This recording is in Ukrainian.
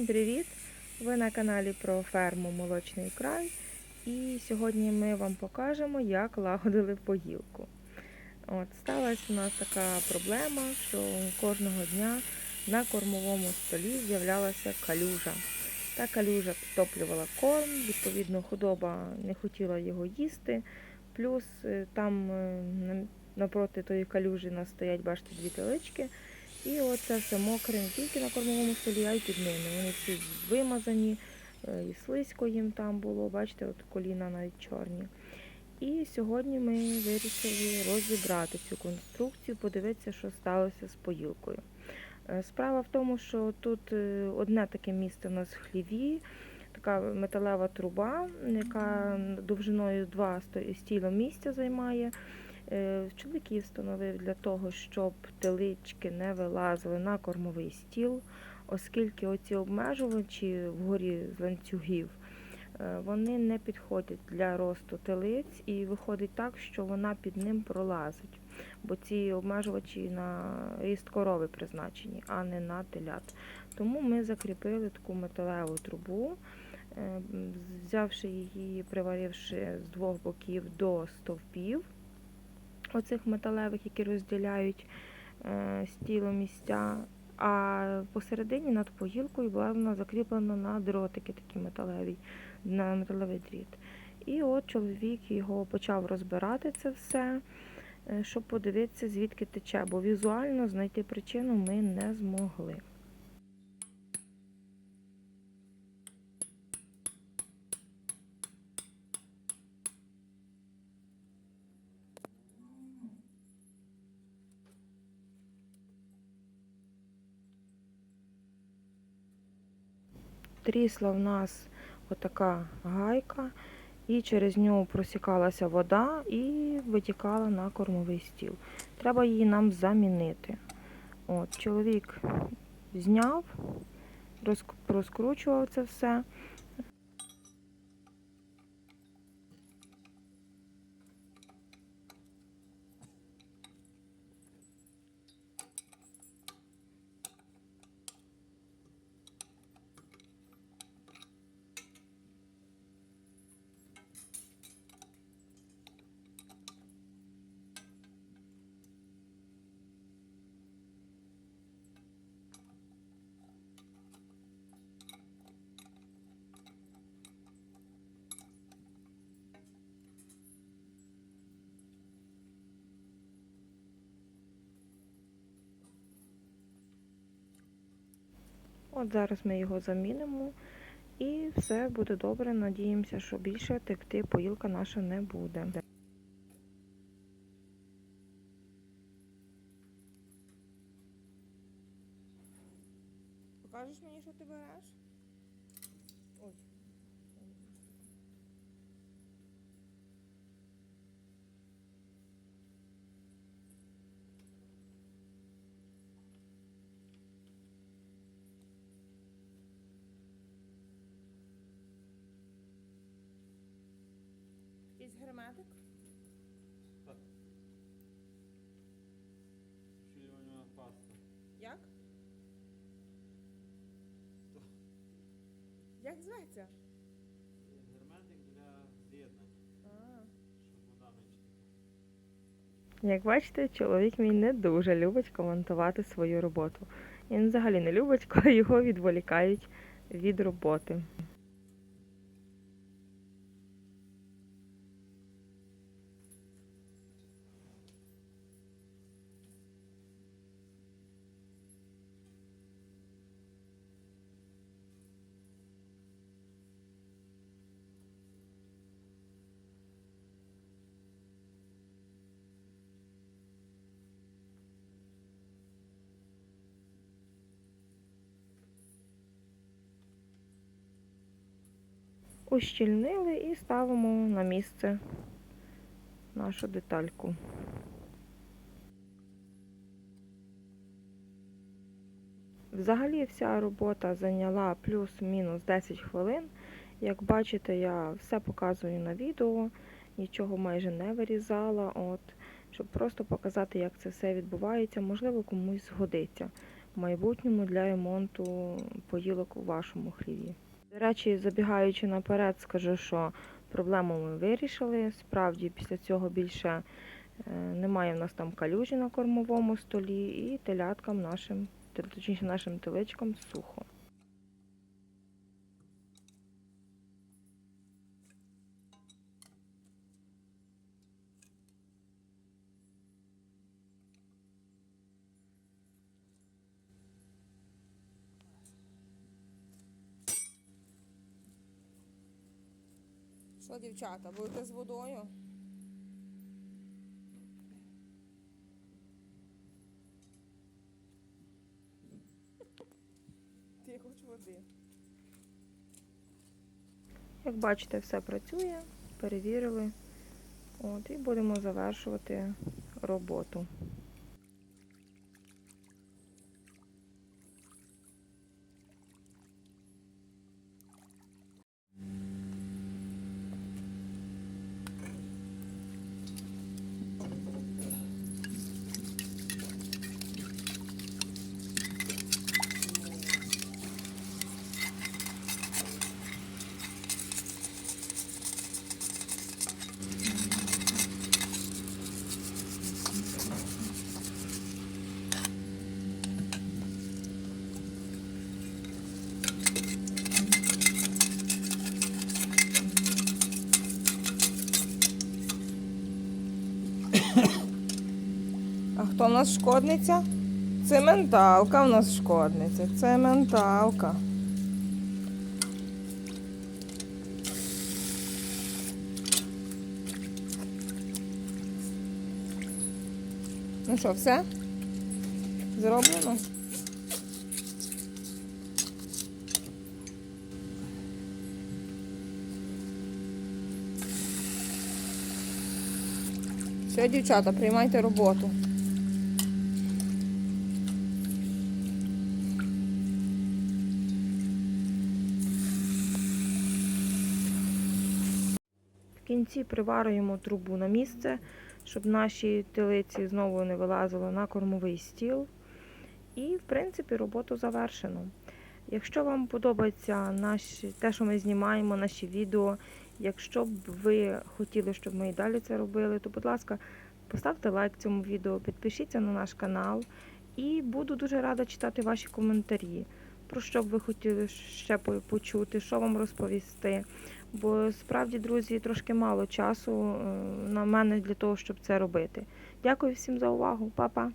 Всім привіт! Ви на каналі про ферму Молочний край. І сьогодні ми вам покажемо, як лагодили поїлку. От, сталася у нас така проблема, що кожного дня на кормовому столі з'являлася калюжа. Та калюжа підтоплювала корм, відповідно, худоба не хотіла його їсти. Плюс е, там е, напроти тої калюжі нас стоять, бачите, дві телички. І оце все мокре не тільки на кормовому столі, а й під ними. Вони всі вимазані, е, і слизько їм там було, бачите, от коліна навіть чорні. І сьогодні ми вирішили розібрати цю конструкцію, подивитися, що сталося з поїлкою. Е, Справа в тому, що тут е, одне таке місце у нас в хліві, така металева труба, яка довжиною 2 стіло місця займає. Е, Чоловік її встановив для того, щоб телички не вилазили на кормовий стіл, оскільки оці обмежувачі вгорі з ланцюгів е, вони не підходять для росту телиць, і виходить так, що вона під ним пролазить. Бо ці обмежувачі на ріст корови призначені, а не на телят. Тому ми закріпили таку металеву трубу, е, взявши її, приваривши з двох боків до стовпів оцих металевих, які розділяють е, стіло місця. А посередині над поїлкою була вона закріплена на дротики такі металеві, на металевий дріт. І от чоловік його почав розбирати це все, е, щоб подивитися, звідки тече, бо візуально знайти причину ми не змогли. Трісла в нас отака гайка, і через нього просікалася вода і витікала на кормовий стіл. Треба її нам замінити. От, чоловік зняв, розкручував це все. От зараз ми його замінимо і все буде добре. Надіємося, що більше текти поїлка наша не буде. Покажеш мені, що ти береш? Ой. Якийсь герметик? Вшилювальна паста. Як? Як зветься? Герметик для з'єднань, щоб вода менше. Як бачите, чоловік мій не дуже любить коментувати свою роботу. Він взагалі не любить, коли його відволікають від роботи. Ущільнили і ставимо на місце нашу детальку. Взагалі вся робота зайняла плюс-мінус 10 хвилин. Як бачите, я все показую на відео, нічого майже не вирізала, от, щоб просто показати, як це все відбувається. Можливо, комусь згодиться. в майбутньому для ремонту поїлок у вашому хліві. До речі, забігаючи наперед, скажу, що проблему ми вирішили. Справді, після цього більше е, немає в нас там калюжі на кормовому столі, і теляткам нашим, точніше нашим теличкам сухо. Що, дівчата, будете з водою? Ти хоч води. Як бачите, все працює, перевірили. От, і будемо завершувати роботу. А хто в нас шкодниця? Цементалка в нас шкодниця. Цементалка. Ну що, все? Зроблено? Все, дівчата, приймайте роботу. Кінці приварюємо трубу на місце, щоб наші телиці знову не вилазили на кормовий стіл. І, в принципі, роботу завершено. Якщо вам подобається наші, те, що ми знімаємо, наші відео, якщо б ви хотіли, щоб ми і далі це робили, то, будь ласка, поставте лайк цьому відео, підпишіться на наш канал і буду дуже рада читати ваші коментарі. Про що б ви хотіли ще почути, що вам розповісти. Бо справді, друзі, трошки мало часу е, на мене для того, щоб це робити. Дякую всім за увагу, Па-па!